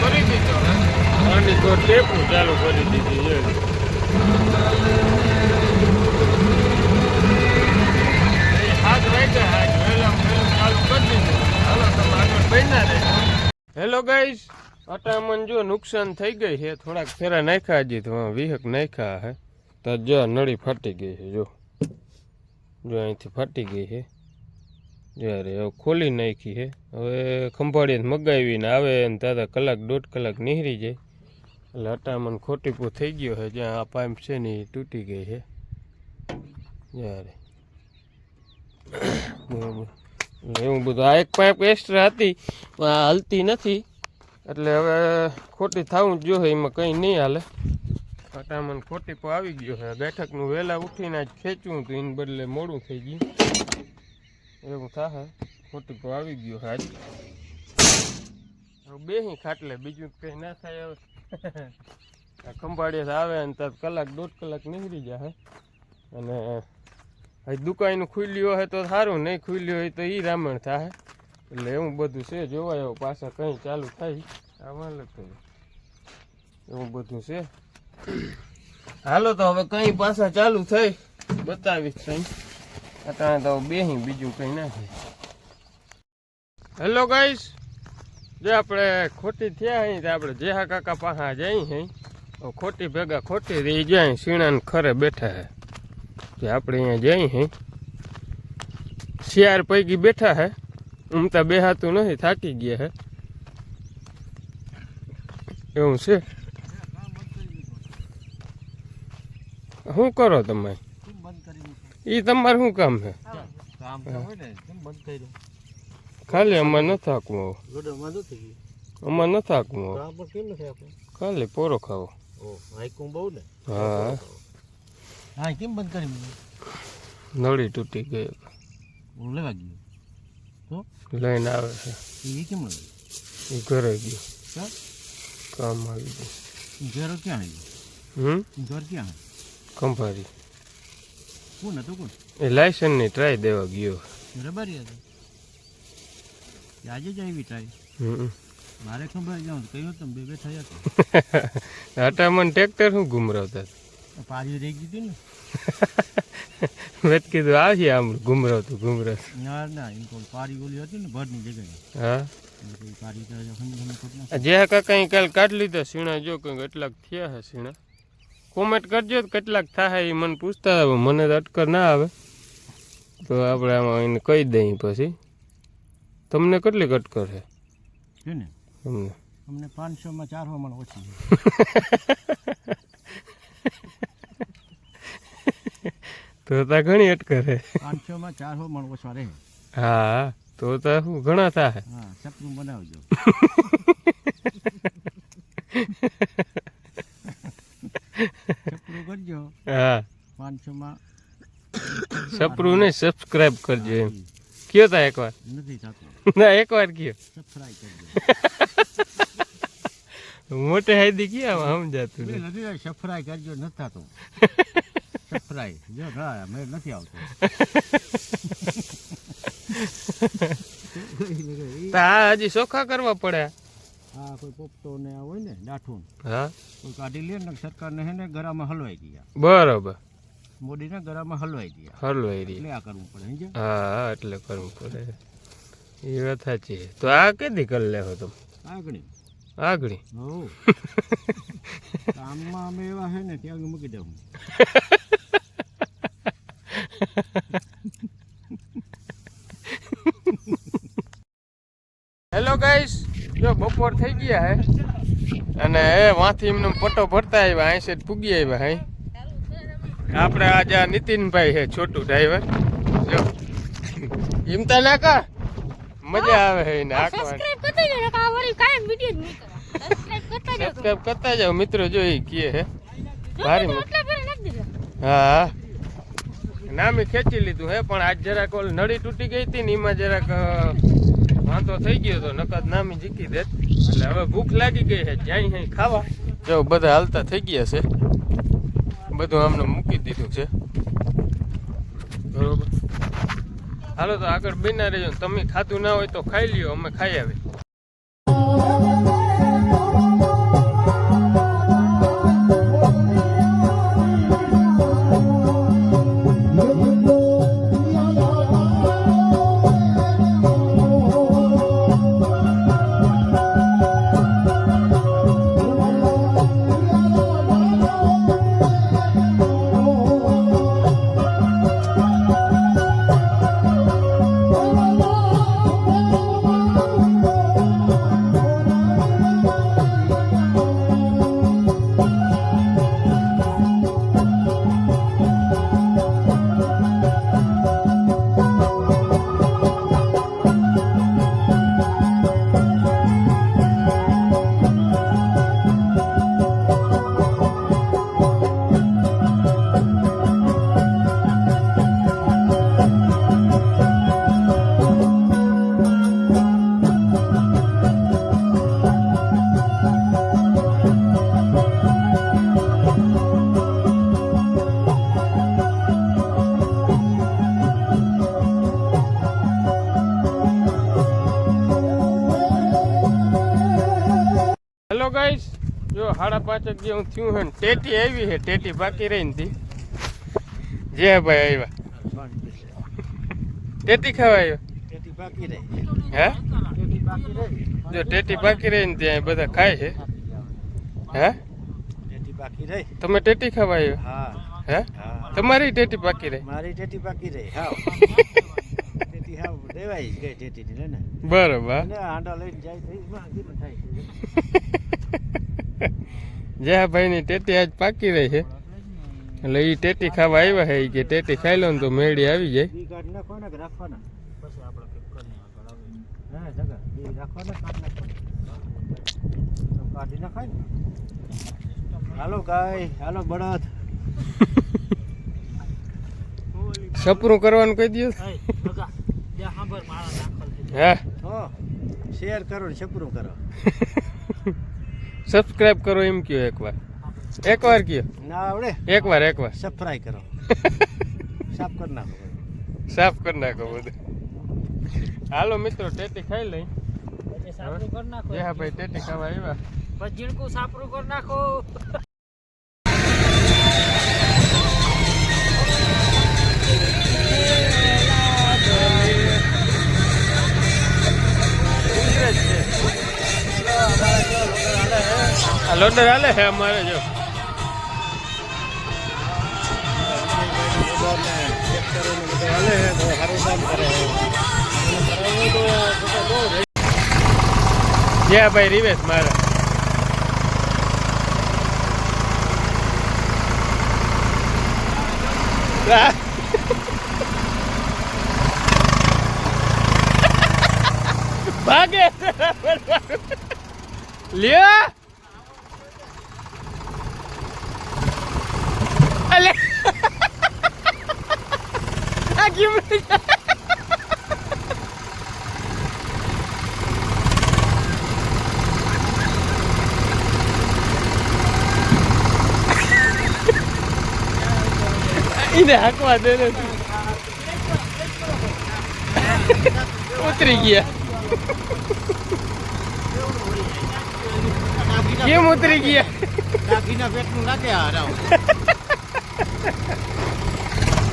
કરી દીધો. અને તો ટેપું ચાલુ કરી દીધી છે. હેલો ગાઈસ અટામણ જો નુકસાન થઈ ગઈ છે. થોડાક ફેરા નાખ્યા હજી, તો વિહક નાખ્યા હે. તો જો નળી ફાટી ગઈ છે, જો. જો અહીંથી ફાટી ગઈ છે. જ્યારે હવે ખોલી નાખી છે. હવે ખંભાળીને મગાવીને આવે અને દાદા કલાક દોઢ કલાક નીહરી જાય. એટલે અટામણ ખોટીપું થઈ ગયો છે, જ્યાં આ પાઇપ છે ને એ તૂટી ગઈ છે. જ્યારે બરાબર. એવું બધું. આ એક પાઇપ એક્સ્ટ્રા હતી, પણ હલતી નથી. એટલે હવે ખોટી થવું જ જોઈએ એમાં કંઈ નહીં હાલે. અટામણ ખોટી પર આવી ગયો છે. બેઠકનું વહેલા ઉઠીને જ ખેંચવું હતું એને બદલે મોડું થઈ ગયું. એવું થાય ખોટી પર આવી ગયો છે આજ. બેહી ખાટલે બીજું કંઈ ના થાય આ ખંભાળીએ આવે ને તાર કલાક દોઢ કલાક નીકળી જાય અને હજી દુકાન ખુલ્લી હોય તો સારું નહીં ખુલ્લી હોય તો એ રામણ થાય એટલે એવું બધું છે, જોવાય પાછા કંઈ ચાલુ થાય. આ લખે એવું બધું છે. હાલો તો હવે કંઈ પાછા ચાલુ થઈ. બતાવીશ કઈ અત્યારે તો બે બીજું કંઈ ના થાય હેલો ગાઈસ જે આપણે ખોટી થયા અહીં તો આપણે જેહા કાકા પાસા જઈ હઈ ખોટી ભેગા ખોટી રહી જાય, સીણાને ખરે બેઠા હે. જે આપણે અહીંયા જઈ હઈ શિયાર પૈકી બેઠા હે ઉમતા બેહાતું નથી, થાકી ગયા હે. એવું છે? શું કરો તમે? એ તમારું શું કામ છે? ખાલી અમારે ન થાકવું હવે. ગોડામાં શું થઈ ગયું? અમારે નથી આપણે ખાલી પોરો ખાવો. બહુ હા. હા કેમ બંધ કરી નળી તૂટી ગઈ. લેવા ગયો? લઈને આવે છે. એ કેમ એ ઘરે ગયો. કામ આવી ગયું. ઘર ક્યાં આવી હમ? ઘર ક્યાં? કંભારી. કોણ હતું કોણ? એ લાયસન્સની ટ્રાય દેવા ગયો. રબારી હતી આજે જ આવી ટ્રાય મારે ખબર જાઉં કહ્યું તમે બે બે થયા હતા. આટામાં ટ્રેક્ટર શું ગુમરાવતા પાછી રહી ગઈ ને. મેં કીધું આવીએ આમ ગુમરાવતું ગુમરાવતું. ના ના એમ કોઈ પારી ઓલી હતી ને ભરની જગ્યાએ. હા. કોઈ જે કાકા કાલ કાઢી લીધા સીણા જો કંઈક કેટલાક થયા હે સીણા. કોમેન્ટ કરજો તો કેટલાક થાય એ મને પૂછતા આવે મને તો અટકર ના આવે. તો આપણે આમાં એને કહી દઈએ પછી. તમને કેટલી અટકર છે? તમને. અમને પાંચસોમાં ચારસો મણ ઓછી તો તા ઘણી અટકર છે. પાંચસોમાં ચારસો મણ ઓછા રહે. હા તો તા શું ઘણા થાય? હા સપનું બનાવજો સપનું કરજો હા પાંચસોમાં સપરું નહીં સબસ્ક્રાઇબ કરજો એમ. કયો તા એકવાર? નથી થતું. ના એકવાર કયો. સબસ્ક્રાઇબ કરજો. મોટે હાઈદી કયો આમ નહીં નથી. સફરાઈ કરજો નથી થતું. સફરાઈ જો ના મે નથી આવતો. તા હજી સોખા કરવા પડે હા કોઈ પોપટો ને હોય ને દાઠું. હા. કોઈ કાઢી લે ને સરકારને હે ને ગરામાં હલવાઈ ગયા. બરોબર. મોદીને ગળામાં હલવાઈ ગયા. હલવાઈ રહી એટલે આ કરવું પડે હા હા એટલે કરવું પડે. એ વાત સાચી તો આ કેદી કરી લેવો તમે? આગળ. આગળી? હો. કામમાં અમે એવા હે ને ત્યાં મૂકી દઉં હેલો ગાઈસ જો બપોર થઈ ગયા હે. અને એ વાંથી એમને પટો ભરતા આવ્યા અહીં સેટ પૂગી આવ્યા હે. આપણે આજે આ નીતિનભાઈ છે છોટું ડ્રાઈવર જો. હિમતા ના કા મજા આવે છે એને આંકવાની સબસ્ક્રાઇબ કરતા જાઓ મિત્રો જો એ કીએ હે. ભારી હા. નામે ખેંચી લીધું હે પણ આજ જરાક ઓલ નળી તૂટી ગઈ હતી ને એમાં જરાક વાંધો થઈ ગયો તો નકદ નામી જીકી દેત. એટલે હવે ભૂખ લાગી ગઈ છે જ્યાં ખાવા. જો બધા હાલતા થઈ ગયા છે. બધું અમને મૂકી દીધું છે. બરોબર. હાલો તો આગળ બિના રહેજો તમે ખાધું ના હોય તો ખાઈ લ્યો, અમે ખાઈ આવી પાંચ હું થયું હે ને ટેટી આવી છે ટેટી બાકી રહી ને જે ભાઈ આવ્યા. ટેટી ખાવા આવ્યો? હે? જો ટેટી બાકી રહી ને ત્યાં બધા ખાય છે. હે? તમે ટેટી ખાવા આવ્યો? હા? હે હા તમારી ટેટી બાકી રહી? મારી ટેટી બાકી રહી જ ને બરોબર જાય તો ઈ માં કીધું થાય છે જે ભાઈની ટેટી આજ પાકી રહી છે. એટલે એ ટેટી ખાવા આવ્યા છે ઈ કે ટેટી ખાઈ લો ને તો મેળી આવી જાય. ઈ કે રાખવાના? પછી આપણે કંઈક કરી આગળ આવે હા જગા. ઈ રાખવાના કાઢી નાખવાના. તો કાઢી નાખાય ને? હાલો ગાય હાલો બળદ. સપરું કરવાનું કહી દઉં હા. હો શેર કરો ને છપરું કરો. સબસ્ક્રાઇબ કરો એમ કયો એકવાર. એકવાર કયો. ના આવડે. એકવાર એકવાર. સફરાઈ કરો. સાફ કરી નાખો સાફ કરી નાખો બધું. હાલો મિત્રો ટેટી ખાઈ લઈ. સાપરું કરી નાખો. હા ભાઈ ટેટી ખાવા આવ્યા. પછી જીણકું સાપરું કરી નાખો. આ લોડર હાલે છે અમારે જો. જય ભાઈ રિવેશ મારે. ભાગે લ્યો. અલે આ કેમ એને હાંકવા દે ને ઉતરી ગયા કેમ ઉતરી ગયા ડાકીના પેટનું લાગે હારાવ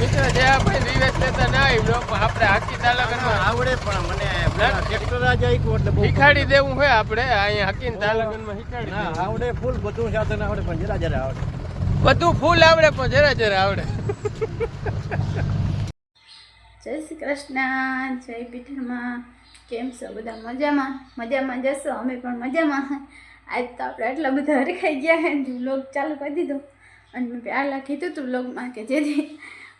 મિત્રો જે આપણે રિવેશ લેતા ના આવી લોકો આપણે હાકી તાલાગનમાં આવડે પણ મને ટ્રેક્ટર જ આવ્યું એટલે બહુ શીખાડી દેવું હોય આપણે અહીંયા હાકીને તાલાગનમાં શીખાડી ના આવડે ફૂલ બધું સાધન આવડે પણ જરા જરા આવડે. બધું ફૂલ આવડે પણ જરા જરા આવડે. જય શ્રી કૃષ્ણ જય પીઠરમાં કેમ છો બધા મજામાં? મજામાં જશો? અમે પણ મજામાં. આજ તો આપણે આટલા બધા હરખાઈ ગયા હે વ્લોગ ચાલુ કરી દીધો. અને મેં પહેલાં કીધું હતું બ્લોગમાં કે જેથી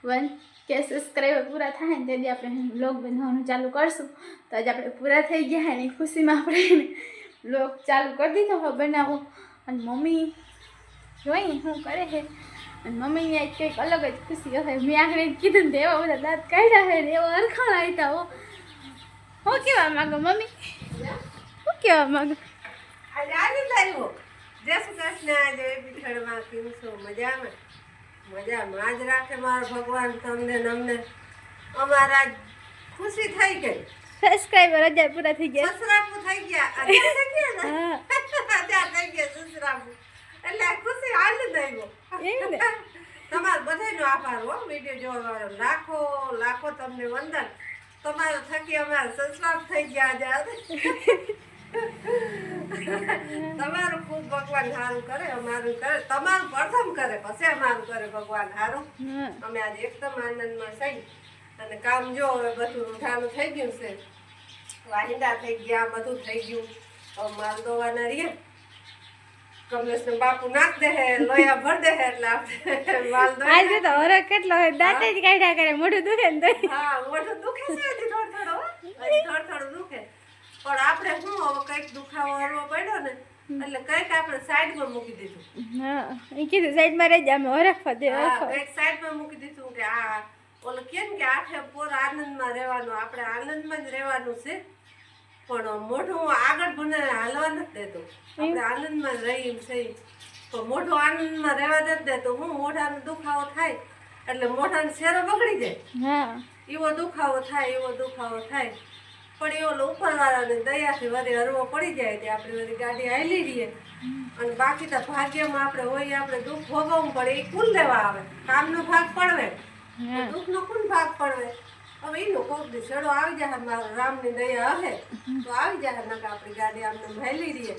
વન કે સબસ્ક્રાઈબર પૂરા થાય ને તેથી આપણે બ્લોગ બનાવવાનું ચાલુ કરશું તો આજે આપણે પૂરા થઈ ગયા એની ખુશીમાં આપણે બ્લોગ ચાલુ કરી દીધો હવે બનાવો અને મમ્મી જોઈ શું કરે છે અને મમ્મીને આજ કંઈક અલગ જ ખુશી હશે મેં આગળ કીધું ને એવા બધા દાંત કાઢ્યા છે ને એવા હરખાણ આવ્યા હો હું કહેવા માંગો મમ્મી હું કહેવા માંગો આજે આજે લાવ્યો જય શ્રી કૃષ્ણ જય પીઠળમાં કેવું છો મજામાં મજામાં. જ રાખે મારો ભગવાન તમને અમને અમારા ખુશી થઈ ગઈ. સબસ્ક્રાઈબર હજાર પૂરા થઈ ગયા. સસરાપુ થઈ ગયા. અત્યારે થઈ ગયા ને? હા. અત્યારે થઈ ગયા સસરાપુ એટલે ખુશી હાલ દઈવો તમારો બધાનો આભાર હો. વીડિયો જોવાનો લાખો લાખો તમને વંદન. તમારો થકી અમારા સસરાપ થઈ ગયા આજે તમારું ખૂબ ભગવાન સારું કરે અમારું કરે. તમારું પ્રથમ કરે પછી અમારું કરે ભગવાન સારું અમે આજે એકદમ આનંદમાં થઈ અને કામ જો હવે બધું રૂઠાનું થઈ ગયું છે. વાહિંદા થઈ ગયા બધું થઈ ગયું. હવે માલ દોવાના રહ્યા કમલેશને બાપુ નાખ દે હે લોયા ભર દે હે એટલે આપણે માલ દો આજે તો હરખ કેટલો હોય દાંત જ કાઢ્યા કરે મોઢું દુખે ને તોય. હા મોઢું દુખે છે થોડું થોડું થોડું થોડું દુખે. પણ આપણે શું હવે કંઈક દુખાવો હરવો પડ્યો ને એટલે કંઈક આપણે સાઈડમાં મૂકી દીધું. હા એ કીધું સાઈડમાં રહી જા અમે હરખવા દે કંઈક સાઈડમાં મૂકી દીધું કે આ ઓલું કેમ કે આઠે પોર આનંદમાં રહેવાનું આપણે આનંદમાં જ રહેવાનું છે. પણ મોઢું આગળ ભણે હાલવા નથી દેતો આપણે આનંદમાં જ રહી છે. તો મોઢું આનંદમાં રહેવા નથી દેતો હું મોઢાનો દુખાવો થાય એટલે મોઢાનો શેરો બગડી જાય. એવો દુખાવો થાય એવો દુખાવો થાય. પણ એવો ઉપરવાળાને દયાથી વળી હરવો પડી જાય તે આપણે વળી ગાડી હાલી રહીએ. અને બાકી તો ભાગ્યમાં આપણે હોય આપણે દુઃખ ભોગવવું પડે એ કુલ લેવા આવે. કામનો ભાગ પડવે. દુઃખ દુઃખનો કુલ ભાગ પડવે. હવે એનો કોક છેડો આવી જાય મારા રામની દયા હશે. તો આવી જાય નકર આપણી ગાડી આમને હાલી રહીએ.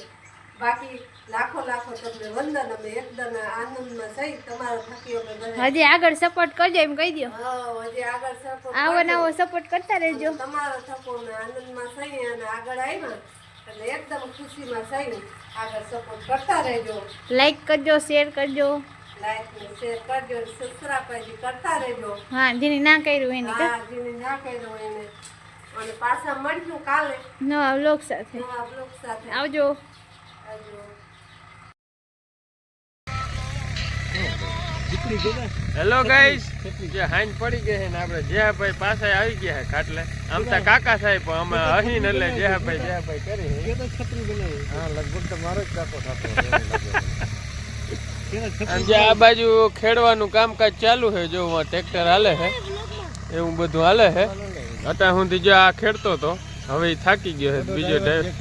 બાકી લાખો લાખો તમને વંદન અમે એકદમ આનંદમાં થઈ તમારો થકી અમે હજી આગળ સપોર્ટ કરજો એમ કહી દો હા, હજી આગળ support આવો નવો સપોર્ટ કરતા રહેજો. તમારો થકો આનંદ આનંદમાં થઈ અને આગળ આવ્યા એટલે એકદમ ખુશીમાં થઈ આગળ સપોર્ટ કરતા રહેજો. લાઈક કરજો શેર કરજો. લાઈક શેર કરજો સબસ્ક્રાઇબ કરતા રહેજો. હા જેની ના કર્યું એને હા જેને ના કર્યું એને. અને પાછા મળશું કાલે. નવા વ્લોગ સાથે. નવા બ્લોગ સાથે. આવજો. Hello guys. જે હાઈન પડી ગઈ છે ને આપણે જેહાભાઈ પાસે આવી ગયા છે ખાટલે. આમ તો કાકા સાહેબ પણ અમે અહીં એટલે જેહાભાઈ જેહાભાઈ કરી છત્રી બનાવી હા લગભગ તો મારો જ કાકો થતો જે આ બાજુ ખેડવાનું કામકાજ ચાલુ છે જો ટ્રેક્ટર હાલે છે એવું બધું હાલે છે. અત્યારે હું જો આ ખેડતો હતો હવે થાકી ગયો છે બીજો ડ્રાઈવર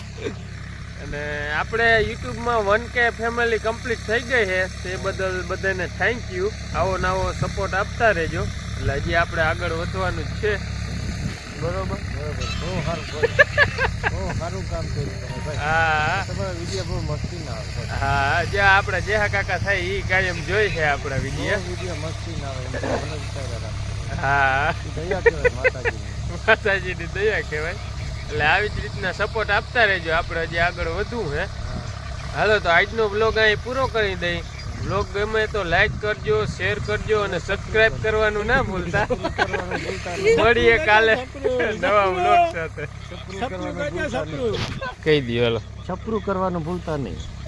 અને આપણે યુટ્યુબમાં વન કે ફેમિલી કમ્પ્લીટ થઈ ગઈ છે તે બદલ બધાને થેન્ક યુ આવો નવો સપોર્ટ આપતા રહેજો. એટલે હજી આપણે આગળ વધવાનું જ છે. બરોબર? બરોબર. બહુ સારું. બહુ સારું કામ કર્યું તમે ભાઈ. હા. તમારા વીડિયો બહુ મસ્તી ના આવે હા જે આપણે જેહા કાકા થાય એ કાયમ જોઈ છે આપણા વીડિયો. વીડિયો મસ્તી ના આવે. હા. એ દયા કહેવાય માતાજીની. દયા કહેવાય. એટલે આવી જ રીતના સપોર્ટ આપતા રહેજો. આપણે હજી આગળ વધવું હે. હાલો તો આજનો બ્લોગ અહીં પૂરો કરી દઈ. બ્લોગ ગમે તો લાઈક કરજો શેર કરજો અને સબસ્ક્રાઇબ કરવાનું ના ભૂલતા. કરવાનું ભૂલતા નહીં. મળીએ કાલે નવા બ્લોગ સાથે. છપરું કરવાનું ભૂલતા નહીં. કહી દો હાલો. છપરું કરવાનું ભૂલતા નહીં.